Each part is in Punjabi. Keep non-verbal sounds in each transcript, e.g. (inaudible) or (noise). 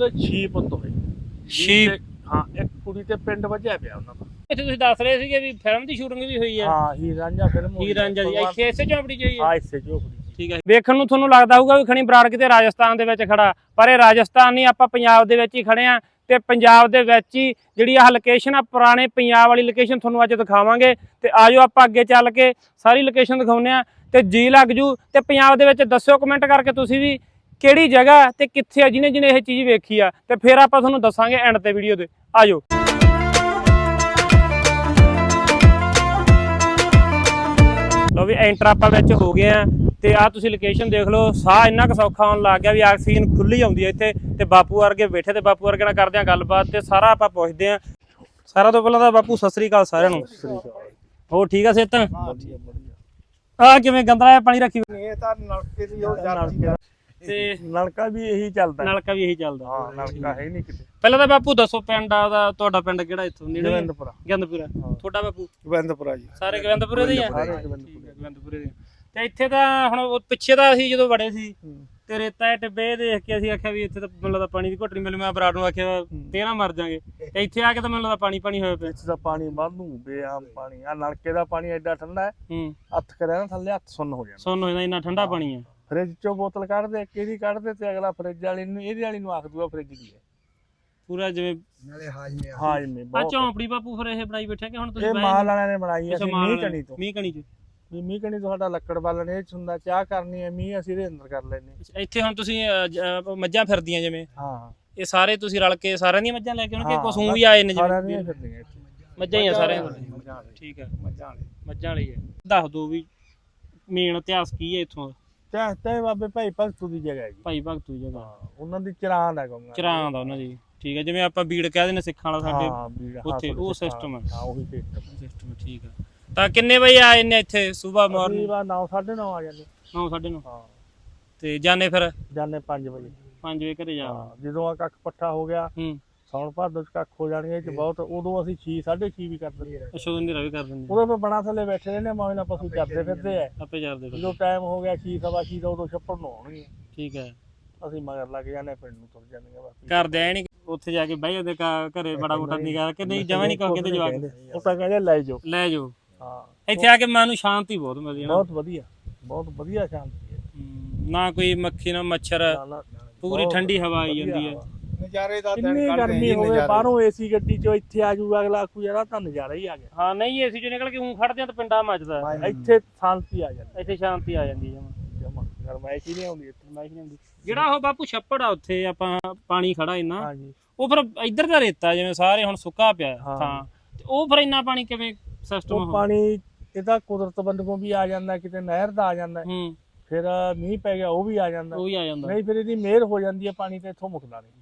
ਉਹਦੇ 6 ਪੁੱਤ ਹੋਏ। ਛੇ? ਹਾਂ ਇੱਕ ਕੁੜੀ ਤੇ ਪਿੰਡ ਵੱਜਿਆ ਪਿਆ ਉਹਨਾਂ ਦਾ। ਇੱਥੇ ਤੁਸੀਂ ਦੱਸ ਰਹੇ ਸੀਗੇ ਵੀ ਫਿਲਮ ਦੀ ਸ਼ੂਟਿੰਗ ਵੀ ਹੋਈ ਹੈ ਹਾਂ ਹੀ ਰਾਂਝਾ ਫਿਲਮ ਹੋਈ ਹੀਰ ਰਾਂਝਾ ਦੀ ਇੱਥੇ ਇਸੇ ਝੌਂਪੜੀ 'ਚ ਹੋਈ ਹੈ ਹਾਂ ਇਸੇ ਚ। ਠੀਕ ਹੈ ਵੇਖਣ ਨੂੰ ਤੁਹਾਨੂੰ ਲੱਗਦਾ ਹੋਊਗਾ ਵੀ ਖਣੀ ਬਰਾੜ ਕਿਤੇ ਰਾਜਸਥਾਨ ਦੇ ਵਿੱਚ ਖੜਾ। ਪਰ ਇਹ ਰਾਜਸਥਾਨ ਨਹੀਂ ਆਪਾਂ ਪੰਜਾਬ ਦੇ ਵਿੱਚ ਹੀ ਖੜੇ ਆ ਤੇ ਪੰਜਾਬ ਦੇ ਵਿੱਚ ਹੀ ਜਿਹੜੀ ਆਹ ਲੋਕੇਸ਼ਨ ਆ ਪੁਰਾਣੇ ਪੰਜਾਬ ਵਾਲੀ ਲੋਕੇਸ਼ਨ ਤੁਹਾਨੂੰ ਅੱਜ ਦਿਖਾਵਾਂਗੇ। ਤੇ ਆਜੋ ਆਪਾਂ ਅੱਗੇ ਚੱਲ ਕੇ ਸਾਰੀ ਲੋਕੇਸ਼ਨ ਦਿਖਾਉਂਦੇ ਆ। ਤੇ ਜੀ ਲੱਗ ਜੂ। ਤੇ ਪੰਜਾਬ ਦੇ ਵਿੱਚ ਦੱਸਿਓ ਕਮੈਂਟ ਕਰਕੇ ਤੁਸੀਂ ਵੀ ਕਿਹੜੀ ਜਗ੍ਹਾ ਤੇ ਕਿੱਥੇ ਆ ਜਿਹਨੇ ਜਿਹਨੇ ਇਹ ਚੀਜ਼ ਵੇਖੀ ਆ ਤੇ ਫਿਰ ਆਪਾਂ ਤੁਹਾਨੂੰ ਦੱਸਾਂਗੇ ਐਂਡ ਤੇ ਵੀਡੀਓ ਦੇ। ਆਜੋ। ਲੋ ਵੀ ਐਂਟਰ ਆਪਾਂ ਵਿੱਚ ਹੋ ਗਏ ਆ ਤੇ ਆ ਤੁਸੀਂ ਲੋਕੇਸ਼ਨ ਦੇਖ ਲਓ ਸਾਹ ਇੰਨਾ ਕੁ ਸੌਖਾ ਆਉਣ ਲੱਗ ਗਿਆ ਵੀ ਆਕਸੀਜਨ ਖੁੱਲੀ ਆਉਂਦੀ ਹੈ ਇੱਥੇ ਤੇ ਬਾਪੂ ਵਰਗੇ ਬੈਠੇ ਤੇ ਬਾਪੂ ਵਰਗੇ ਨਾਲ ਕਰਦੇ ਆ ਗੱਲਬਾਤ ਤੇ ਸਾਰਾ ਆਪਾਂ ਪੁੱਛਦੇ ਆ। ਸਾਰਾ ਤੋਂ ਪਹਿਲਾਂ ਤਾਂ ਬਾਪੂ ਸਤਿ ਸ੍ਰੀ ਅਕਾਲ ਸਾਰਿਆਂ ਨੂੰ। ਹੋਰ ਠੀਕ ਆ ਵਧੀਆ ਆ ਕਿਵੇਂ ਗੰਦਾ ਜਿਹਾ ਪਾਣੀ ਰੱਖੀ ਇਹ ਤਾਂ ਨਲਕੇ ਦੀ ਉਹ ਨਲਕੇ ਤੇ ਨਲਕਾ ਵੀ ਇਹੀ ਚੱਲਦਾ। ਨਲਕਾ ਵੀ ਇਹੀ ਚੱਲਦਾ। ਹਾਂ ਨਲਕਾ ਹੈ ਨਹੀਂ ਕਿਤੇ। ਪਹਿਲਾਂ ਤਾਂ ਬਾਪੂ ਦੱਸੋ ਪਿੰਡ ਦਾ ਤੁਹਾਡਾ ਪਿੰਡ ਕਿਹੜਾ ਇੱਥੋਂ ਨੇੜੇ? ਗੋਬਿੰਦਪੁਰਾ ਗੰਦਪੁਰਾ ਤੁਹਾਡਾ ਬਾਪੂ? ਗੋਬਿੰਦਪੁਰਾ ਜੀ। ਸਾਰੇ ਗਵੰਦਪੁਰੇ ਦੇ ਹੀ ਆ? ਸਾਰੇ ਗੋਬਿੰਦਪੁਰੇ ਦੇ। ਤੇ ਇੱਥੇ ਤਾਂ ਹੁਣ ਪਿੱਛੇ ਤਾਂ ਅਸੀਂ ਜਦੋਂ ਵੜੇ ਸੀ ਤੇ ਰੇਤਾ ਦੇ ਟਿੱਬੇ ਦੇਖ ਕੇ ਅਸੀਂ ਆਖਿਆ ਵੀ ਇੱਥੇ ਤਾਂ ਮੈਨੂੰ ਲੱਗਦਾ ਪਾਣੀ ਦੀ ਘੁੱਟ ਨਹੀਂ ਮਿਲੂ। ਮੈਂ ਬਰਾੜ ਨੂੰ ਆਖਿਆ ਤੇਰਾ ਮਰ ਜਾਾਂਗੇ। ਤੇ ਇੱਥੇ ਆ ਕੇ ਤਾਂ ਮੈਨੂੰ ਲੱਗਦਾ ਪਾਣੀ ਪਾਣੀ ਹੋਇਆ ਪਿਆ। ਵਿੱਚ ਦਾ ਪਾਣੀ ਵਾਧੂ ਬੇਆਮ ਪਾਣੀ। ਆ ਨਲਕੇ ਦਾ ਪਾਣੀ ਐਡਾ ਠੰਡਾ ਹੈ। ਹੂੰ। ਹੱਥ ਕਰਿਆ ਨਾ ਥੱਲੇ ਹੱਥ ਸੁੰਨ ਹੋ ਜਾਂਦਾ। ਸੁਣ ਹੋ ਜਾਂਦਾ ਇੰਨਾ ਠੰਡਾ ਪਾਣੀ ਹੈ। ਫ੍ਰਿਜ ਚੋਂ ਬੋਤਲ ਕੱਢਦੇ ਕਿਹਦੀ ਕੱਢਦੇ ਤੇ ਅਗਲਾ ਫ੍ਰਿਜ ਵਾਲੀ ਨੂੰ ਇਹਦੇ ਵਾਲੀ ਨੂੰ ਆਖ ਦੂਗਾ ਫ੍ਰਿਜ ਦੀ ਹੈ ਪੂਰਾ ਜਿਵੇਂ ਹਾਜਮੇ ਆ। ਬਹੁਤ। ਝੌਂਪੜੀ ਬਾਪੂ ਫਿਰ ਇਹ ਬਣਾਈ ਬੈਠੇ ਕਿ ਹੁਣ ਤੁਸੀਂ ਇਹ ਮਾਲ ਵਾਲਿਆਂ ਨੇ ਬਣਾਈ ਹੈ ਅਸੀਂ ਮੀਂਹ। ਕਣੀ ਤੋਂ। ਮੀਂਹ ਕਣੀ ਚ ਵੀ ਮੀਂਹ ਕਣੀ ਤੋਂ ਸਾਡਾ ਲੱਕੜ ਬਾਲਣ ਇਹ 'ਚ ਹੁੰਦਾ ਚਾਹ ਕਰਨੀ ਹੈ ਮੀਂਹ ਅਸੀਂ ਇਹਦੇ ਅੰਦਰ ਕਰ ਲੈਨੇ ਇੱਥੇ ਹੁਣ ਤੁਸੀਂ ਜ- ਮੱਝਾਂ ਫਿਰਦੀਆਂ ਜਿਵੇਂ। ਹਾਂ। ਇਹ ਸਾਰੇ ਤੁਸੀਂ ਰਲ ਕੇ ਸਾਰਿਆਂ ਦੀਆਂ ਮੱਝਾਂ ਲੈ ਕੇ ਆਉਣਗੇ ਹਾਂ, ਕੁਸੂੰ ਵੀ ਆਏ ਨੇ ਸਾਰਿਆਂ ਜਿਵੇਂ? ਦੀਆਂ ਫਿਰਦੀਆਂ ਇੱਥੇ। ਮੱਝਾਂ ਹੀ ਆ ਸਾਰਿਆਂ ਦੀਆਂ। ਠੀਕ ਹੈ। ਮੱਝਾਂ ਵਾਲੇ। ਮੱਝਾਂ ਵਾਲੀ ਹੈ ਦੱਸ ਦੋ ਵੀ ਮੇਨ ਇਤਿਹਾਸ ਕੀ ਹੈ ਇੱਥੋਂ ਦਾ? ਚਾਹ ਤੇ ਬਾਬੇ ਭਾਈ ਭਗਤੂ ਦੀ ਜਗ੍ਹਾ ਹੈ ਜੀ ਭਾਈ ਭਗਤੂ ਦੀ ਜਗ੍ਹਾ। ਹਾਂ ਉਹਨਾਂ ਦੀ ਚਰਾਂ ਦਾ। ਗੰਗਾ ਚਰਾਂ ਦਾ ਉਹਨਾਂ ਦੀ। ਠੀਕ ਹੈ ਜਿਵੇਂ ਆਪਾਂ ਬੀੜ ਕਹਿ ਦਿੰਦੇ ਸਿੱਖਾਂ ਵਾਲਾ ਸਾਡੇ ਉੱਥੇ ਉਹ system ਹੈ। ਹਾਂ ਉਹੀ ਸਿਸਟਮ ਸਿਸਟਮ ਠੀਕ ਹੈ ਤਾਂ ਕਿੰਨੇ ਵਜੇ ਆਏ ਨੇ ਇੱਥੇ ਸਵੇਰ ਮਾਰਨਿੰਗ ਬਾ 9 9:30 ਆ ਜਾਂਦੇ। 9 9:30 ਹਾਂ। ਤੇ ਜਾਣੇ ਫਿਰ? ਜਾਣੇ 5 ਵਜੇ। 5 ਵਜੇ ਘਰੇ ਜਾ ਹਾਂ ਜਦੋਂ ਆ ਕੱਖ ਪੱਠਾ ਹੋ ਗਿਆ ਹੂੰ। ਸੌਣ ਭਾਦੋ ਚ ਕੱਖ ਹੋ ਜਾਣਗੇ ਇਹ ਚ ਬਹੁਤ ਉਦੋਂ ਅਸੀਂ 6 6:30 ਵੀ ਕਰ ਦਿੰਦੇ ਆ ਅਸ਼ੋਕ ਦੀ ਰਵੀ ਕਰ ਦਿੰਦੇ ਉਦੋਂ ਫਿਰ ਬਣਾ ਥੱਲੇ ਬੈਠੇ ਰਹਿੰਦੇ ਮੌਜ ਨਾਲ ਪਸ਼ੂ ਚਰਦੇ ਫਿਰਦੇ ਆ। ਆਪੇ ਜਾਂਦੇ ਫਿਰ ਜਦੋਂ ਟਾਈਮ ਹੋ ਗਿਆ 6 ਸਵਾ 6 ਦਾ ਉਦੋਂ ਛੱਪੜ ਨੂੰ ਆਉਣਗੇ ਠੀਕ ਹੈ। ਅਸੀਂ ਮਗਰ ਲੱਗ ਜਾਂਦੇ ਪਿੰਡ ਨੂੰ ਤੁਰ ਜਾਂਦੇ ਬਾਕੀ। ਕਰਦੇ ਐ ਨਹੀਂ ਉੱਥੇ ਜਾ ਕੇ ਬਹਿ ਜਾਂਦੇ ਘ- ਘਰੇ ਬੜਾ ਮੋਟਾ ਨਿਗਾਹ ਕਿ ਨਹੀਂ ਜਮਾ ਨਹੀਂ ਕਹੋ ਕਿਤੇ ਜਵਾਕ ਉਹ ਤਾਂ ਕਹਿੰਦੇ ਲੈ ਜਾਓ। ਲੈ ਜਾਓ। ਹਾਂ। ਇੱਥੇ ਆ ਕੇ ਮਨ ਨੂੰ ਸ਼ਾਂਤੀ ਬਹੁਤ ਮਿਲਦੀ ਹੈ ਨਾ। ਬਹੁਤ ਵਧੀਆ ਬਹੁਤ ਵਧੀਆ ਸ਼ਾਂਤੀ ਹੈ। ਨਾ ਕੋਈ ਮੱਖੀ ਨਾ ਮੱਛਰ ਪੂਰੀ ਬਹੁਤ ਠੰਡੀ ਹਵਾ ਆਈ ਵਧੀਆ ਜਾਂਦੀ ਹੈ। ਹਵਾ। ਨਜ਼ਾਰੇ ਦਾ ਕਿੰਨੀ ਗਰਮੀ ਹੋਵੇ ਬਾਹਰੋਂ ਏਸੀ ਗੱਡੀ ਚੋਂ ਇੱਥੇ ਆ ਜਾਊਗਾ ਅਗਲਾ ਆਖੂ ਯਾਰ ਆਹ ਤਾਂ ਨਜ਼ਾਰਾ ਹੀ ਆ ਗਿਆ। ਹਾਂ ਨਹੀਂ ਏਸੀ ਚੋਂ ਨਿਕਲ ਕੇ ਉਂ ਖੜਦੇ ਆ ਤਾਂ ਪਿੰਡਾ ਮੱਚਦਾ ਹੈ। ਇੱਥੇ ਸ਼ਾਂਤੀ ਆ ਜਾਂਦੀ ਇੱਥੇ ਸ਼ਾਂਤੀ ਆ ਜਾਂਦੀ ਹੈ ਜਮਾ। ਗਰਮਾਇਸ਼ ਹੀ ਨਹੀਂ ਆਉਂਦੀ ਇੱਥੇ ਜਮਾ ਹੀ ਨਹੀਂ ਹੁੰਦੀ ਜਿਹੜਾ ਉਹ ਬਾਪੂ ਛੱਪੜ ਆ ਉੱਥੇ ਆਪਾਂ ਪਾਣੀ ਖੜਾ ਇੰਨਾ ਹਾਂਜੀ। ਉਹ ਫਿਰ ਇੱਧਰ ਦਾ ਰੇਤਾ ਜਿਵੇਂ ਸਾਰੇ ਹੁਣ ਸੁੱਕਾ ਪਿਆ ਹਾਂ। ਤੇ ਉਹ ਫਿਰ ਇੰਨਾ ਪਾਣੀ ਕਿਵੇਂ ਸਿਸਟਮ ਉਹ ਪਾਣੀ ਇਹਦਾ ਕੁਦਰਤ ਬੰਦਗੋਂ ਵੀ ਆ ਜਾਂਦਾ ਕਿਤੇ ਨਹਿਰ ਦਾ ਆ ਜਾਂਦਾ। ਹੂੰ। ਫਿਰ ਮੀਂਹ ਪੈ ਗਿਆ ਉਹ ਵੀ ਆ ਜਾਂਦਾ। ਉਹ ਵੀ ਆ ਜਾਂਦਾ। ਨਹੀਂ ਫਿਰ ਇਹਦੀ ਮਿਹਰ ਹੋ ਜਾਂਦੀ ਹੈ ਪਾਣੀ ਤੇ ਇੱਥੋਂ ਮੁੱਕਦਾ ਨਹੀਂ।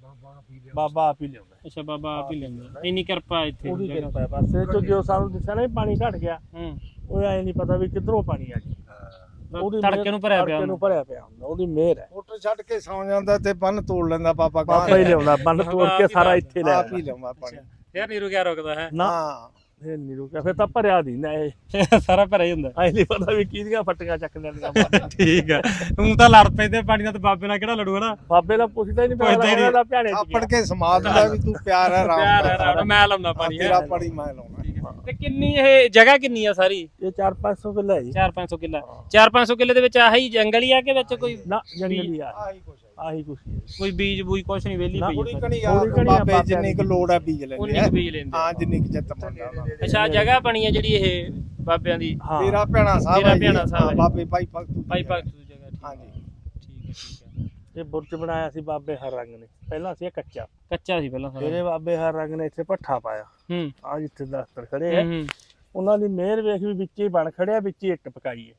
ਬਾਬਾ ਆਪ ਹੀ ਲਿਆਉਂਦਾ। ਅੱਛਾ ਬਾਬਾ ਆਪ ਹੀ ਲੈਂਦਾ ਇੰਨੀ ਕਿਰਪਾ ਇੱਥੇ ਉਹਦੀ। ਕਿਰਪਾ ਹੈ। ਬਸ ਇਹ ਤੋਂ ਜੋ ਸਾਨੂੰ ਦਿਸਿਆ ਨਾ ਵੀ ਪਾਣੀ ਘਟ ਗਿਆ ਹੂੰ। ਉਹ ਐ ਨਹੀਂ ਪਤਾ ਵੀ ਕਿੱਧਰੋਂ ਪਾਣੀ ਆ ਤੜਕੇ ਨੂੰ ਭਰਿਆ ਪਿਆ ਤੜਕੇ ਨੂੰ ਭਰਿਆ ਪਿਆ ਹੁੰਦਾ ਉਹਦੀ ਮਿਹਰ ਹੈ। ਮੋਟਰ ਛੱਡ ਕੇ ਸੌ ਜਾਂਦਾ ਤੇ ਬੰਨ ਤੋੜ ਲੈਂਦਾ ਪਾਪਾ ਬਾਬਾ ਹੀ ਲਿਆਉਂਦਾ ਬੰਨ ਤੋੜ ਕੇ ਸਾਰਾ ਇੱਥੇ ਲੈ ਆਪ ਹੀ ਲਿਆਉਂਦਾ ਪਾਣੀ। ਯਾਰ ਨੀਰੂ ਕਿਆ ਰੁਕਦਾ ਹੈ? ਨਾ। ਹਾਂ। ਇਹ ਨਹੀਂ ਰੁਕਿਆ ਫਿਰ ਤਾਂ ਭਰਿਆ ਦਿੰਦਾ ਇਹ। (laughs) ਸਾਰਾ ਭਰਿਆ ਹੀ ਹੁੰਦਾ। ਐ ਨਹੀਂ ਪਤਾ ਵੀ ਕਿਹਦੀਆਂ ਫੱਟੀਆਂ ਚੱਕ ਲੈਣੀਆਂ ਬਾਬੇ। ਠੀਕ ਆ। ਤੂੰ ਤਾਂ ਲੜ ਪੈਂਦੇ ਪਾਣੀ ਨਾਲ ਤੇ ਬਾਬੇ ਨਾਲ ਕਿਹੜਾ ਲੜੂ ਹਨਾ? ਬਾਬੇ ਦਾ ਪੁੱਛਦਾ ਹੀ ਨਹੀਂ ਹੀ ਨਹੀਂ। ਪਿਆ ਦਾ ਭਿਆਣੇ ਚ ਆਪੜ ਕੇ ਸਮਾਦ ਦਾ ਵੀ ਤੂੰ ਪਿਆਰ ਹੈ ਰਾਮ ਪਿਆਰ ਹੈ ਰਾਮ ਮੈਂ ਲਾਉਂਦਾ ਪਾਣੀ ਤੇਰਾ ਹੈ। ਪਾਣੀ ਮੈਂ ਲਾਉਣਾ ਤੇ ਕਿੰਨੀ ਇਹ ਜਗ੍ਹਾ ਕਿੰਨੀ ਆ ਸਾਰੀ? ਇਹ 4-500 ਕਿੱਲਾ ਹੈ ਜੀ। 4-500 ਕਿੱਲਾ। 4-500 ਕਿੱਲੇ ਦੇ ਵਿੱਚ ਆਹੀ ਜੰਗਲ ਹੀ ਆ ਕਿ ਵਿੱਚ ਕੋਈ ਨਾ ਜੰਗਲੀ ਆ। ਆਹੀ ਕੁਛ ਹੈ ਆਹੀ ਕੁਛ ਹੀ ਹੈ। ਕੋਈ ਬੀਜ ਬੂਜ ਕੁਛ ਨਹੀਂ ਵੇਲੀ ਨਾ, ਪਈ ਥੋੜੀ ਆ ਕਣੀ ਥੋੜ੍ਹੀ ਘਣੀ ਆ ਬਾਬੇ ਜਿੰਨੀ ਕੁ। ਲੋੜ ਹੈ ਬੀਜ ਉਨੀ ਲੈਂਦੇ ਕੁ ਬੀਜ ਲੈਂਦੇ ਹਾਂ ਜਿੰਨੀ ਕੁ ਚਿੱਤ ਮੰਨਦਾ ਉਹਨਾਂ ਦਾ। ਅੱਛਾ ਆਹ ਜਗ੍ਹਾ ਬਣੀ ਆ ਜਿਹੜੀ ਇਹ ਬਾਬਿਆਂ ਦੀ? ਹਾਂ। ਤੇਰਾ ਭੈਣਾ ਸਾਹਿਬ ਤੇਰਾ ਹੈ ਜੀ। ਭੈਣਾ ਸਾਹਿਬ ਹਾਂ, ਹੈ। ਬਾਬੇ ਭਾਈ ਭਗਤ ਭਾਈ ਭਗਤ ਦੀ ਜਗ੍ਹਾ ਠੀਕ ਆ। ਹਾਂਜੀ। ਠੀਕ ਹੈ ਠੀਕ ਹੈ ਇਹ ਬੁਰਜ ਬਣਾਇਆ ਸੀ ਬਾਬੇ ਹਰ ਰੰਗ ਨੇ। ਪਹਿਲਾਂ ਸੀ ਇਹ ਕੱਚਾ। ਕੱਚਾ ਸੀ ਪਹਿਲਾਂ ਸਾਰਾ। ਇਹਦੇ ਬਾਬੇ ਹਰ ਰੰਗ ਨੇ ਇੱਥੇ ਪੱਠਾ ਪਾਇਆ। ਹੂੰ। ਆ ਜਿੱਥੇ ਦਸਤਰ ਖੜੇ ਆ। ਹੂੰ, ਹੂੰ। ਉਹਨਾਂ ਦੀ ਮਿਹਰ ਵੇਖ ਵੀ ਵਿੱਚ ਹੀ ਬਣ ਖੜਿਆ ਵਿੱਚ ਹੀ ਇੱਟ ਪਕਾਈ ਹੈ।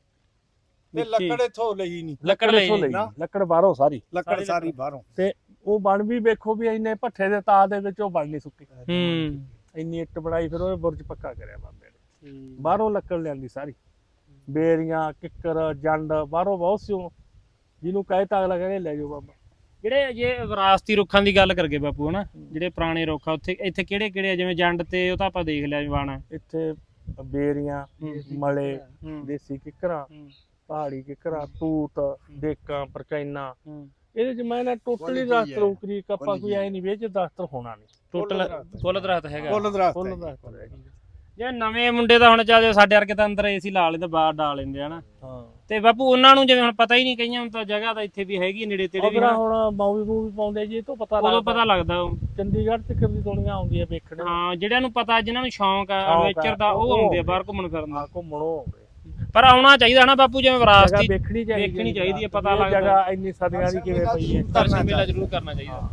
ਤੇ ਲੱਕੜ ਇਥੋਂ ਲਈ ਨਹੀਂ। ਲੱਕੜ ਲਈ ਇੱਥੋਂ ਲਈ ਨਾ। ਲੱਕੜ ਬਾਹਰੋਂ ਸਾਰੀ। ਲੱਕੜ ਸਾਰੀ ਬਾਹਰੋਂ। ਤੇ ਉਹ ਬਣ ਵੀ ਵੇਖੋ ਵੀ ਇੰਨੇ ਭੱਠੇ ਦੇ ਤਾ ਦੇ ਵਿੱਚ ਉਹ ਬਣ ਨਹੀਂ ਸੁੱਕੀ। ਹੂੰ। ਇੰਨੀ ਇੱਟ ਬਣਾਈ ਫਿਰ ਉਹ ਬੁਰਜ ਪੱਕਾ ਕਰਿਆ ਬਾਬੇ ਨੇ। ਬਾਹਰੋਂ ਲੱਕੜ ਲਿਆਂਦੀ ਸਾਰੀ। ਬੇਰੀਆਂ ਕਿੱਕਰ ਜੰਡ ਬਾਹਰੋਂ ਬਹੁਤ ਸੀ ਉਹ। ਜਿਹਨੂੰ ਕਹੇ ਤਾਂ ਅਗਲਾ ਕਹਿੰਦੇ ਲੈ ਜਾਓ ਬਾਬਾ। ਜਿਹੜੇ ਜੇ ਵਿਰਾਸਤੀ ਰੁੱਖਾਂ ਦੀ ਗੱਲ ਕਰਗੇ ਬਾਪੂ ਹਨਾ? ਜਿਹੜੇ ਪੁਰਾਣੇ ਰੁੱਖ ਆ ਉੱਥੇ ਇੱਥੇ ਕਿਹੜੇ ਕਿਹੜੇ ਆ? ਜਿਵੇਂ ਜੰਡ ਤੇ ਉਹ ਤਾਂ ਆਪਾਂ ਦੇਖ ਲਿਆ ਜਵਾਨਾ। ਇੱਥੇ ਬੇਰੀਆਂ ਮਲੇ ਦੇਸੀ ਕਿੱਕਰਾਂ। ਪਹਾੜੀ ਕਿੱਕਰਾਂ ਤੂਤ ਡੇਕਾਂ ਪਰਚੈਨਾ ਹੂੰ। ਇਹਦੇ ਚ ਮੈਂ ਨਾ ਟੋਟਲੀ ਹੈ। ਰੋਕਰੀ ਕੱਪਾ ਕੋਈ ਐ ਨਹੀਂ ਵੇਚ ਦਸਤ ਹੋਣਾ ਨਹੀਂ। ਟੋਟਲ ਫੁੱਲ ਦਰਖਤ। ਹੈਗਾ। ਫੁੱਲ ਦਰਖਤ ਫੁੱਲ ਹੈ ਜੇ। ਨਵੇਂ ਮੁੰਡੇ ਤਾਂ ਹੁਣ ਚੱਲ ਸਾਡੇ ਵਰਗੇ ਤਾਂ ਅੰਦਰ ਏਸੀ ਲਾ ਲੈਂਦੇ ਬਾਹਰ ਡਾਲ ਲੈਂਦੇ ਹਨਾ। ਹਾਂ। ਤੇ ਬਾਪੂ ਉਹਨਾਂ ਨੂੰ ਜਿਵੇਂ ਹੁਣ ਪਤਾ ਹੀ ਨਹੀਂ ਕਈਆਂ ਨੂੰ ਤਾਂ ਜਗ੍ਹਾ ਤਾਂ ਇੱਥੇ ਵੀ ਹੈਗੀ ਨੇੜੇ ਤੇੜੇ ਵੀ। ਹੁਣ ਮੂਵੀ ਮੂਵੀ ਪਾਉਂਦੇ ਜੀ ਇਹ ਤੋਂ ਪਤਾ ਉਦੋਂ ਲੱਗਦਾ। ਪਤਾ ਲੱਗਦਾ ਉਹ। ਚੰਡੀਗੜ੍ਹ ਤੇ ਕਿੰਨੀ ਦੁਨੀਆ ਆਉਂਦੀ ਹੈ ਵੇਖਣ। ਹਾਂ ਜਿਹੜਿਆਂ ਨੂੰ ਪਤਾ ਜਿਨ੍ਹਾਂ ਨੂੰ ਸ਼ੌਂਕ ਆ ਐਡਵੈਂਚਰ ਦਾ ਉਹ ਆਉਂਦੇ ਆ ਬਾਹਰ ਘੁੰਮਣ ਫਿਰਨ ਦਾ। ਘੁੰਮਣੋਂ ਆਉਂਦੇ ਪਰ ਆਉਣਾ ਚਾਹੀਦਾ ਨਾ ਬਾਪੂ ਜਿਵੇਂ ਵਿਰਾਸਤੀ ਵੇਖਣੀ ਚਾਹੀਦੀ ਵੇਖਣੀ ਚਾਹੀਦੀ ਹੈ, ਪਤਾ ਇਹ ਲੱਗਦਾ। ਜਗ੍ਹਾ ਇੰਨੀ ਸਦੀਆਂ ਦੀ ਕਿਵੇਂ ਪਈ ਹੈ? ਦਰਸ਼ਨ ਮੇਲਾ ਜ਼ਰੂਰ ਕਰਨਾ ਚਾਹੀਦਾ।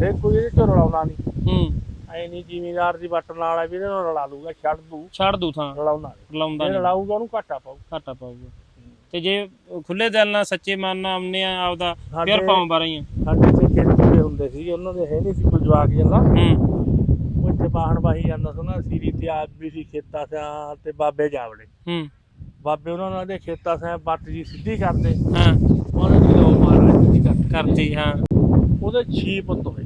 ਫਿਰ ਕੋਈ ਇਹਦੇ ਚ ਰਲਾਉਣਾ ਨਹੀਂ। ਹੂੰ। ਐ ਨਹੀਂ ਜ਼ਿਮੀਦਾਰ ਦੀ ਵੱਟ ਨਾਲ ਆ ਵੀ ਇਹਦੇ ਨਾਲ ਰਲਾ ਲੂਗਾ ਛੱਡ ਦੂ ਛੱਡ ਦੂ ਥਾਂ। ਰਲਾਉਣਾ ਨਹੀਂ। ਲਾਉਂਦਾ ਜੇ ਨਹੀਂ। ਰਲਾਊਗਾ ਉਹਨੂੰ ਘਾਟਾ ਪਾਊ। ਘਾਟਾ ਪਾਊਗਾ। ਤੇ ਜੇ ਖੁੱਲੇ ਦਿਲ ਨਾਲ ਸੱਚੇ ਮਨ ਨਾਲ ਆਉਂਦੇ ਆ ਆਪਦਾ ਸਾਡੇ- ਪਾਉਂ ਬਾਰਾਂ ਹੀ ਸਾਡੇ ਤੇ ਦੇ ਹੁੰਦੇ ਸੀ ਉਹਨਾਂ ਦੇ ਹੈ ਨਹੀਂ ਸੀ ਕੋਈ ਜਵਾਕ ਜੱਲਾ ਹੂੰ। ਉਹ ਇੱਥੇ ਬਾਹਣ ਵਾਹੀ ਜਾਂਦਾ ਸੀ ਨਾ ਸੀਰੀ ਤੇ ਵੀ ਸੀ ਖੇਤਾਂ ਸਿਆਂ ਤੇ ਬਾਬੇ ਜਾਵੜੇ। ਹੂੰ। ਬਾਬੇ ਉਹਨਾਂ ਨਾਲ ਦੇ ਖੇਤਾਂ ਸਿਆਂ ਬੱਟ ਜੀ ਸਿੱਧੀ ਕਰਦੇ। ਹਾਂ। ਉਹਨੇ ਵੀ ਲੋ ਮਾਰਾ ਸਿੱਧੀ ਕਰਦੇ। ਕਰਤੀ ਹਾਂ। ਉਹਦੇ ਛੀ ਪੁੱਤ ਹੋਏ।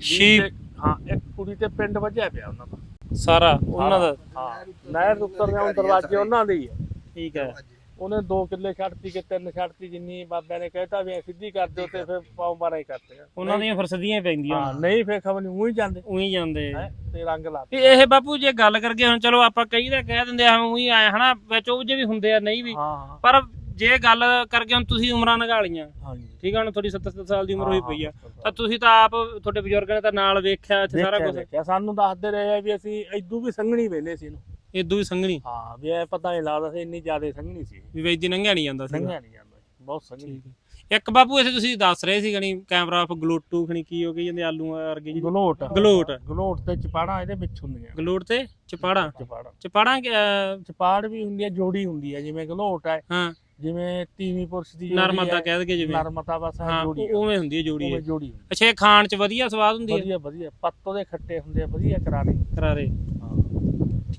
ਛੀ- ਹਾਂ ਇੱਕ ਕੁੜੀ ਤੇ ਪਿੰਡ ਵੱਜਿਆ ਪਿਆ ਉਹਨਾਂ ਦਾ। ਸਾਰਾ ਉਹਨਾਂ ਦਾ? ਹਾਂ ਨਹਿਰ ਦੇ ਉੱਤਰ ਦੇ ਦਰਵਾਜ਼ੇ ਉਹਨਾਂ ਦੇ ਹੀ ਆ। ਠੀਕ ਹੈ। ਉਹਨੇ 2 ਕਿੱਲੇ ਛੱਡਤੀ ਕਿ ਤਿੰਨ ਛੱਡਤੀ ਜਿੰਨੀ ਬਾਬਿਆਂ ਨੇ ਕਹਿਤਾ ਵੀ ਸਿੱਧੀ ਕਰ ਦਿਓ ਤੇ ਫਿਰ ਪਾਉ ਮਾਰਾ ਹੀ ਕਰਤੇ ਆ। ਉਹਨਾਂ ਦੀਆਂ ਫਰਸਦੀਆਂ ਪੈਂਦੀਆਂ। ਹਾਂ ਨਹੀਂ ਫੇਰ ਖਬਰ ਨਹੀਂ ਉਹੀ ਜਾਂਦੇ। ਉਹੀ ਜਾਂਦੇ। ਹੈ ਤੇ ਰੰਗ ਲਾ ਤੇ ਇਹ ਬਾਪੂ ਜੇ ਗੱਲ ਕਰਗੇ ਹੁਣ ਚਲੋ ਆਪਾਂ ਕਈ ਤਾਂ ਕਹਿ ਦਿੰਦੇ ਆ ਉਹੀ ਆਏ ਹਨਾ ਵਿੱਚ ਉਹ ਜੇ ਵੀ ਹੁੰਦੇ ਆ ਨਹੀਂ ਵੀ। ਹਾਂ ਪਰ ਜੇ ਗੱਲ ਕਰਕੇ ਹੁਣ ਤੁਸੀਂ ਉਮਰਾਂ ਨਗਾ ਲੀਆਂ ਹਾਂਜੀ। ਠੀਕ ਆ ਹੁਣ ਤੁਹਾਡੀ 70 ਸਾਲ ਦੀ ਉਮਰ ਹੋਈ ਪਈ ਆ ਤਾਂ ਤੁਸੀਂ ਤਾਂ ਆਪ ਤੁਹਾਡੇ ਬਜ਼ੁਰਗਾਂ ਨੇ ਤਾਂ ਨਾਲ ਵੇਖਿਆ ਇੱਥੇ ਸਾਰਾ ਦੇਖਿਆ- ਕੁਝ। ਸਾਨੂੰ ਦੱਸਦੇ ਰਹੇ ਆ ਵੀ ਅਸੀਂ ਇਦੋਂ ਵੀ ਸੰਘਣੀ ਵੇਲੇ ਸੀ ਇਹਨੂੰ। ਇਦੋਂ ਹੀ ਸੰਘਣੀ। ਹਾਂ ਵੀ ਇਹ ਪਤਾ ਨਹੀਂ ਲੱਗਦਾ ਸੀ ਇੰਨੀ ਜ਼ਿਆਦਾ ਸੰਘਣੀ ਸੀ। ਵੀ ਵੇਦੀ ਨੰਗਿਆ ਨਹੀਂ ਜਾਂਦਾ ਸੀ ਸੰਘਿਆ ਨਹੀਂ ਜਾਂਦਾ ਸੀ, ਬਹੁਤ ਸੰਘਣੀ। ਹੈ। ਇੱਕ ਬਾਪੂ ਇੱਥੇ ਤੁਸੀਂ ਦੱਸ ਰਹੇ ਸੀ ਗਣੀ ਕੈਮਰਾ ਆਫ ਗਲੋਟੂ ਖਣੀ ਕੀ ਹੋ ਗਈ ਜਾਂਦੇ ਆਲੂ ਵਰਗੇ ਜੀ। ਗਲੋਟ। ਗਲੋਟ। ਗਲੋਟ ਤੇ ਚਪਾੜਾ ਇਹਦੇ ਵਿੱਚ ਹੁੰਦੀਆਂ। ਗਲੋਟ ਤੇ ਚਪਾੜਾ? ਚਪਾੜਾ। ਚਪਾੜਾ ਕਿ, ਅਹ, ਚਪਾੜ ਵੀ ਹੁੰਦੀ ਹੈ ਜੋੜੀ ਹੁੰਦੀ ਹੈ ਜਿਵੇਂ ਗਲੋਟ ਹੈ। ਹਾਂ। ਜਿਵੇਂ ਤੀਵੀਂ ਪੁਰਸ਼ ਦੀ ਜੋੜੀ ਨਰਮਤਾ ਹੈ, ਕਹਿ ਦਗੇ ਜਿਵੇਂ। ਨਰਮਤਾ ਬਸ ਹੈ ਹਾਂ ਜੋੜੀ ਉਹ- ਉਵੇਂ ਹੁੰਦੀ ਹੈ ਜੋੜੀ ਉਵੇਂ ਇਹ। ਜੋੜੀ ਹੁੰਦੀ ਅੱਛਾ ਇਹ ਖਾਣ ਚ ਵਧੀਆ ਸਵਾਦ ਹੁੰਦੀ ਹੈ? ਵਧੀਆ ਵਧੀਆ। ਪੱਤੋ ਦੇ ਖੱਟੇ ਹੁੰਦੇ ਆ ਵਧੀਆ ਕਰਾਰੇ। ਕਰਾਰੇ। ਹਾਂ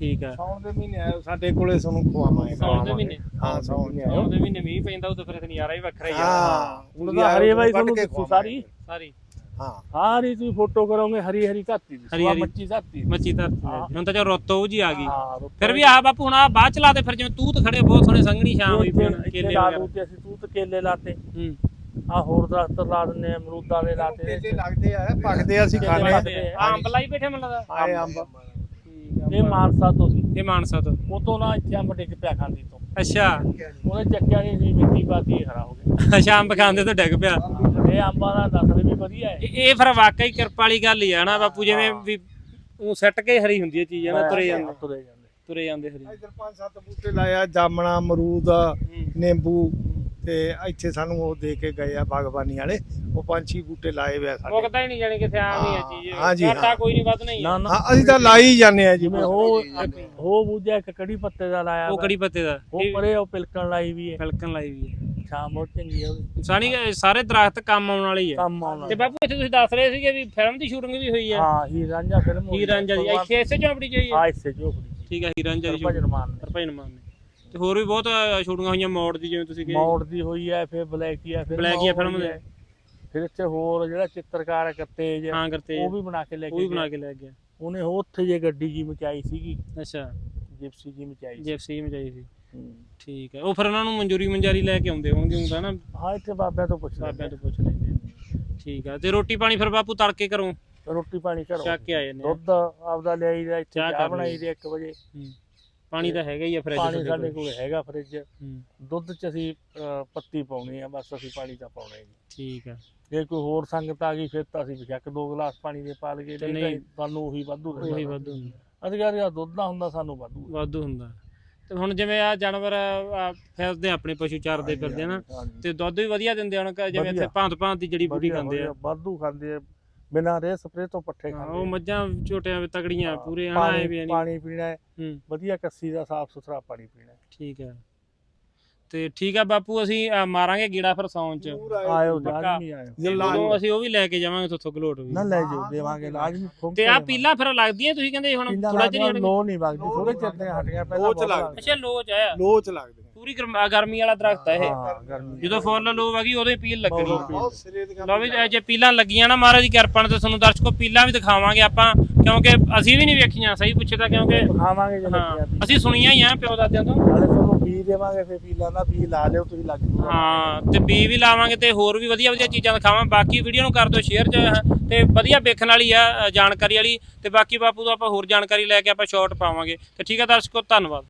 ਠੀਕ ਆ। ਸਾਉਣ ਦੇ ਮਹੀਨੇ ਆਇਓ ਸਾਡੇ ਕੋਲੇ ਤੁਹਾਨੂੰ ਖਵਾਵਾਂਗੇ। ਸਾਉਣ ਦੇ ਮਹੀਨੇ? ਹਾਂ ਸਾਉਣ ਦੇ ਸਾਉਣ ਦੇ ਮਹੀਨੇ ਮੀਂਹ ਪੈਂਦਾ ਉਹ ਤਾਂ ਫਿਰ ਨਜ਼ਾਰਾ ਹੀ ਵੱਖਰਾ ਹੀ ਆ। ਹਾਂ ਉਹਦਾ ਹਰੀ ਬਾਈ ਤੁਹਾਨੂੰ ਸਾਰੀ? ਸਾਰੀ। ਹਾਂ। ਸਾਰੀ ਤੁਸੀਂ ਫੋਟੋ ਕਰੋਗੇ ਹਰੀ ਹਰੀ ਧਰਤੀ ਦੀ ਹਰੀ ਹਰੀ। ਮੱਚੀ ਧਰਤੀ ਦੀ। ਮੱਚੀ ਧਰਤੀ। ਹੁਣ ਤਾਂ ਜੋ ਰੁੱਤ ਉਹ ਜੀ ਆ ਗਈ। ਫਿਰ ਵੀ ਆਹ ਬਾਪੂ ਹੁਣ ਆ ਬਾਅਦ ਚ ਲਾਤੇ ਫਿਰ ਜਿਵੇਂ ਤੂਤ ਖੜੇ ਬਹੁਤ ਸੋਹਣੇ ਸੰਘਣੀ ਛਾਂ ਹੋਈ ਪਈ ਕੇਲੇ ਲਾ ਵਗੈਰਾ। ਦੂ ਤੇ ਅਸੀਂ ਤੂਤ ਕੇਲੇ ਲਾਤੇ। ਹੂੰ। ਆ ਹੋਰ ਦਰਖਤ ਲਾ ਦਿੰਨੇ ਆ ਅਮਰੂਦਾਂ ਦੇ ਲਾਤੇ। ਕੇਲੇ ਲੱਗਦੇ ਆ ਪੱਕਦੇ ਅਸੀਂ ਕੇਲੇ ਖਾਣੇ। ਆ। ਆ। ਅੰਬ ਲਾਈ ਬੈਠੇ ਮੈਨੂੰ ਲੱਗਦਾ। ਆਏ ਅੰਬ। ਆ ਇਹ ਮਾਨਸਾ ਤੋਂ ਸੀ। ਇਹ ਮਾਨਸਾ ਤੋਂ। ਉਤੋਂ ਨਾ ਇੱਥੇ ਅੰਬ ਡਿੱਗ ਪਿਆ ਖਾਂਦੀ ਤੋਂ। ਅੱਛਾ। ਉਹਨੇ ਚੱਕਿਆ ਨਹੀਂ ਸੀ ਮਿੱਟੀ ਪਾਤੀ ਇਹ ਖਰਾ ਹੋ ਗਿਆ। ਅੱਛਾ ਅੰਬ ਖਾਂਦੇ ਤਾਂ ਡਿੱਗ ਪਿਆ। ਇਹ ਅੰਬਾਂ ਦਾ ਨਸਲ ਵੀ ਵਧੀਆ ਹੈ। ਇਹ ਇਹ ਫਿਰ ਵਾਕਈ ਕਿਰਪਾ ਵਾਲੀ ਗੱਲ ਹੀ ਆ ਨਾ ਬਾਪੂ ਜਿਵੇਂ ਵੀ ਉਹ ਸੱਟ ਕੇ ਹਰੀ ਹੁੰਦੀ ਹੈ ਚੀਜ਼ ਹੈ ਨਾ ਤੁਰੇ ਜਾਂਦੇ। ਤੁਰੇ ਜਾਂਦੇ। ਤੁਰੇ ਜਾਂਦੇ ਹਰੀ। ਇਧਰ ਪੰਜ ਸੱਤ ਬੂਟੇ ਲਾਇਆ ਜਾਮਣਾ ਅਮਰੂਦ ਨਿੰਬੂ। ਤੇ ਇੱਥੇ ਸਾਨੂੰ ਉਹ ਦੇ ਕੇ ਗਏ ਆ ਬਾਗਬਾਨੀ ਵਾਲੇ। ਉਹ ਪੰਜ ਛੇ ਬੂਟੇ ਲਾਏ ਹੋਏ ਆ ਸਾਡੇ। ਮੁੱਕਦਾ ਹੀ ਨਹੀਂ ਜਾਣੀ ਕਿਥੇ ਆਮ ਹੀ ਆ ਹਾਂ, ਚੀਜ਼ ਹਾਂਜੀ, ਘਾਟਾ ਹਾਂ। ਕੋਈ ਨਹੀਂ ਵੱਧ ਨਹੀਂ। ਨਾ ਨਾ। ਹਾਂ ਅਸੀਂ ਤਾਂ ਲਾਈ ਜਾਂਦੇ ਆ ਜੀ। ਜਿਵੇਂ ਉਹ ਹੋ ਬੂਝਾ ਇੱਕ ਕੜੀ ਪੱਤੇ ਦਾ ਲਾਇਆ ਉਹ ਵਾ। ਕੜੀ ਪੱਤੇ ਦਾ। ਉਹ ਪਰੇ ਉਹ ਪਿਲਕਣ ਲਾਈ ਵੀ ਹੈ। ਫਲਕਣ ਲਾਈ ਵੀ ਹੈ। ਸ਼ਾਮ ਬਹੁਤ ਚੰਗੀ ਹੈ ਉਹਦੀ। ਸਾਨੀ ਸਾਰੇ ਦਰਖਤ ਕੰਮ ਆਉਣ ਵਾਲੇ ਹੀ ਹੈ ਕੰਮ ਆਉਣਾ ਤੇ ਬਾਪੂ ਇੱਥੇ ਤੁਸੀਂ ਦੱਸ ਰਹੇ ਸੀਗੇ ਵੀ ਫਿਲਮ ਦੀ ਸ਼ੂਟਿੰਗ ਵੀ ਹੋਈ ਹੈ ਹਾਂ ਹੀ ਰਾਂਝਾ ਫਿਲਮ ਹੋਈ ਹੀਰ ਰਾਂਝਾ ਦੀ। ਇੱਥੇ ਇਸੇ ਝੌਂਪੜੀ ਚ ਹੋਈ ਹੈ ਆ ਇਸੇ ਝੋਪੜੀ ਜੀ ਠੀਕ ਹੈ ਹੀਰ ਰਾਂਝਾ ਦੀ ਭਜਨ ਮਾਨ ਨੇ ਹਰਭਜਨ ਮਾਨ ਨੇ। ਤੇ ਹੋਰ ਵੀ ਬਹੁਤ ਸ਼ੂਟਿੰਗਾਂ ਹੋਈਆਂ ਮੋੜ ਦੀ ਜਿਵੇਂ ਤੁਸੀਂ ਕਹੇ। ਮੌੜ ਦੀ ਹੋਈ ਹੈ ਫਿਰ ਬਲੈਕੀਆ ਫਿਰ ਬਲੈਕੀਆ ਫਿਲਮ ਦੇ। ਫਿਰ ਇੱਥੇ ਹੋਰ ਜਿਹੜਾ ਚਿੱਤਰਕਾਰ ਹੈ ਤੇਜ ਹਾਂ ਕਰਤੇ ਉਹ ਵੀ ਬਣਾ ਕੇ ਲੈ ਉਹ ਕੇ ਵੀ ਬਣਾ ਗਿਆ ਕੇ ਲੈ ਗਿਆ। ਉਹਨੇ ਉੱਥੇ ਜੇ ਗੱਡੀ ਜੀ ਮਚਾਈ ਸੀਗੀ। ਅੱਛਾ। ਜਿਪਸੀ ਜੀ ਮਚਾਈ ਸੀ। ਜੀਐਫਸੀ ਮਜਾਈ ਸੀ। ਹੂੰ। ਠੀਕ ਹੈ ਉਹ ਫਿਰ ਉਹਨਾਂ ਨੂੰ ਮਨਜ਼ੂਰੀ ਮੰਜਾਰੀ ਲੈ ਕੇ ਆਉਂਦੇ ਹੋਣਗੇ ਹੁੰਦਾ ਨਾ? ਹਾਂ ਇੱਥੇ ਬਾਬਿਆਂ ਤੋਂ ਪੁੱਛ ਬਾਬਿਆਂ ਲੈਂਦੇ ਤੋਂ ਪੁੱਛ ਲੈਂਦੇ ਆ। ਠੀਕ ਆ। ਤੇ ਰੋਟੀ ਪਾਣੀ ਫਿਰ ਬਾਪੂ ਤੜਕੇ ਕਰੋ। ਰੋਟੀ ਪਾਣੀ ਘਰੋਂ ਚੱਕ ਕੇ ਆ ਜਾਂਦੇ ਆ। ਦੁੱਧ ਆਪਦਾ ਲਿਆਈ ਦਾ ਇੱਥੇ ਚਾਹ ਚਾਹ ਕਰ ਬਣਾਈ ਲਈ। ਦੀ 1 ਵਜੇ। ਹੂੰ। ਪਾਣੀ ਤਾਂ ਹੈਗਾ ਹੀ ਆ ਫਰਿੱਜ ਪਾਣੀ ਸਾਡੇ ਕੋਲ। ਹੈਗਾ ਫ੍ਰਿਜ ਦੁੱਧ ਚ ਅਸੀਂ ਅਹ, ਪੱਤੀ ਪਾਉਣੀ ਆ ਬਸ ਅਸੀਂ ਪਾਣੀ ਤਾਂ ਪਾਉਣਾ ਹੀ ਨਹੀਂ ਠੀਕ ਆ। ਜੇ ਕੋਈ ਹੋਰ ਸੰਗਤ ਆ ਗਈ ਫਿਰ ਤਾਂ ਅਸੀਂ ਬੇਸ਼ੱਕ ਦੋ ਗਲਾਸ ਪਾਣੀ ਦੇ ਪਾ ਲਈਏ ਤੇ ਨਹੀਂ ਨਹੀਂ, ਤਾਂ ਤੁਹਾਨੂੰ ਉਹੀ ਵਾਧੂ ਉਹੀ ਵਾਧੂ ਹੁੰਦਾ। ਅਧਿਕਾਰੀ ਦਾ ਦੁੱਧ ਦਾ ਹੁੰਦਾ ਸਾਨੂੰ ਵਾਧੂ ਵਾਧੂ ਹੁੰਦਾ। ਤੇ ਹੁਣ ਜਿਵੇਂ ਆ ਜਾਨਵਰ ਆ, ਫਿਰਦੇ ਆ ਆਪਣੇ ਪਸ਼ੂ ਚਾਰਦੇ ਫਿਰਦੇ ਆ ਨਾ ਹਾਂਜੀ। ਤੇ ਦੁੱਧ ਵੀ ਵਧੀਆ ਦਿੰਦੇ ਹੁਣ ਕ- ਜਿਵੇਂ ਇੱਥੇ ਵਧੀਆ। ਭਾਂਤ ਭਾਂਤ ਦੀ ਜੜੀ ਬੂਟੀ ਵਧੀਆ, ਖਾਂਦੇ ਆ। ਵਧੀਆ, ਵਾਧੂ ਖਾਂਦੇ ਆ। ਬਿਨਾਂ ਰੇ ਸਪਰੇ ਤੋਂ ਪੱਠੇ ਹਾਂ, ਖਾਂਦੇ ਉਹ। ਮੱਝਾਂ ਝੋਟਿਆਂ ਵਿੱਚ ਤਗੜੀਆਂ ਹਾਂ, ਪੂਰੇ ਹਨਾ ਐ ਵੀ ਪਾਣੀ ਨਹੀਂ। ਪਾਣੀ ਪੀਣਾ ਹੈ। ਹੂੰ। ਵਧੀਆ ਕੱਸੀ ਦਾ ਸਾਫ਼ ਸੁਥਰਾ ਪਾਣੀ ਪੀਣਾ ਹੈ। ਠੀਕ ਹੈ। ਤੇ ਠੀਕ ਆ ਬਾਪੂ ਅਸੀਂ ਮਾਰਾਂਗੇ ਗੀੜਾ ਫਿਰ ਸੌਣ ਚ। ਆਇਓ। ਪੱਕਾ। ਲਾਜ਼ਮੀ ਆਇਓ। ਤੇ ਉਦੋਂ ਅਸੀਂ ਉਹ ਵੀ ਲੈ ਕੇ ਜਾਵਾਂਗੇ ਤੁਹਾਥੋਂ ਗਲੋਟ ਵੀ। ਨਾ ਲੈ ਜਾਓ ਦੇਵਾਂਗੇ ਲਾਜ਼ਮੀ ਤੇ ਆ। ਪੀਲਾ ਫਿਰ ਲੱਗਦੀਆਂ ਤੁਸੀਂ ਕਹਿੰਦੇ ਹੁਣ ਥੋੜਾ ਜਿਹਾ ਲੱਗਦਾ, ਲੋ ਨਹੀਂ ਵਗਦੀ ਥੋੜੇ ਚਿਰ ਦੀਆਂ ਹਟੀਆਂ ਪਹਿਲਾਂ ਲੋਚ ਲੱਗਦੀ। ਅੱਛਾ ਲੋਚ ਆ ਲੋਚ ਲੱਗਦੇ। ਪੂਰੀ ਗਰਮ- ਗਰਮੀ ਵਾਲਾ ਦਰਖਤ ਆ ਇਹ। ਹਾਂ ਗਰਮੀ ਜਦੋਂ ਫੁੱਲ ਲੋ ਵਗੀ ਉਦੋਂ ਹੀ ਪੀਲ ਲੱਗਣੀ। ਬਹੁਤ ਪੀਲ। ਬਹੁਤ ਸਿਰੇ ਦੀ ਲਓ ਵੀ ਜੇ ਪੀਲਾਂ ਲੱਗੀਆਂ ਨਾ ਮਹਾਰਾਜ ਦੀ ਕਿਰਪਾ ਨਾਲ ਤੇ ਤੁਹਾਨੂੰ ਦਰਸ਼ਕੋ ਪੀਲਾਂ ਵੀ ਦਿਖਾਵਾਂਗੇ ਆਪਾਂ ਕਿਉਂਕਿ ਅਸੀਂ ਵੀ ਨਹੀਂ ਵੇਖੀਆਂ ਸਹੀ ਪੁੱਛੇ ਤਾਂ ਕਿਉਂਕਿ ਖਾਵਾਂਗੇ ਜੇ ਹਾਂ ਅਸੀਂ ਸੁਣੀਆਂ ਹੀ ਆ ਪਿਓ ਦਾਦਿਆਂ ਤੋਂ। ਨਾਲੇ ਤੁਹਾਨੂੰ ਬੀ ਦੇਵਾਂਗੇ ਫਿਰ ਫੀਲਾਂ ਦਾ ਬੀ ਲਾ ਲਿਓ ਤੁਸੀਂ ਲੱਗ ਜੂਗਾ। ਹਾਂ ਤੇ ਬੀ ਵੀ ਲਾਵਾਂਗੇ ਤੇ ਹੋਰ ਵੀ ਵਧੀਆ ਵਧੀਆ ਚੀਜ਼ਾਂ ਦਿਖਾਵਾਂ। ਬਾਕੀ ਵੀਡੀਓ ਨੂੰ ਕਰ ਦਿਓ ਸ਼ੇਅਰ ਤੇ ਵਧੀਆ ਵੇਖਣ ਵਾਲੀ ਆ ਅ, ਜਾਣਕਾਰੀ ਵਾਲੀ। ਤੇ ਬਾਕੀ ਬਾਪੂ ਤੋਂ ਆਪਾਂ ਹੋਰ ਜਾਣਕਾਰੀ ਲੈ ਕੇ ਆਪਾਂ ਸ਼ਾਰਟ ਪਾਵਾਂਗੇ। ਤੇ ਠੀਕ ਆ ਦਰਸ਼ਕੋ ਧੰਨਵਾਦ।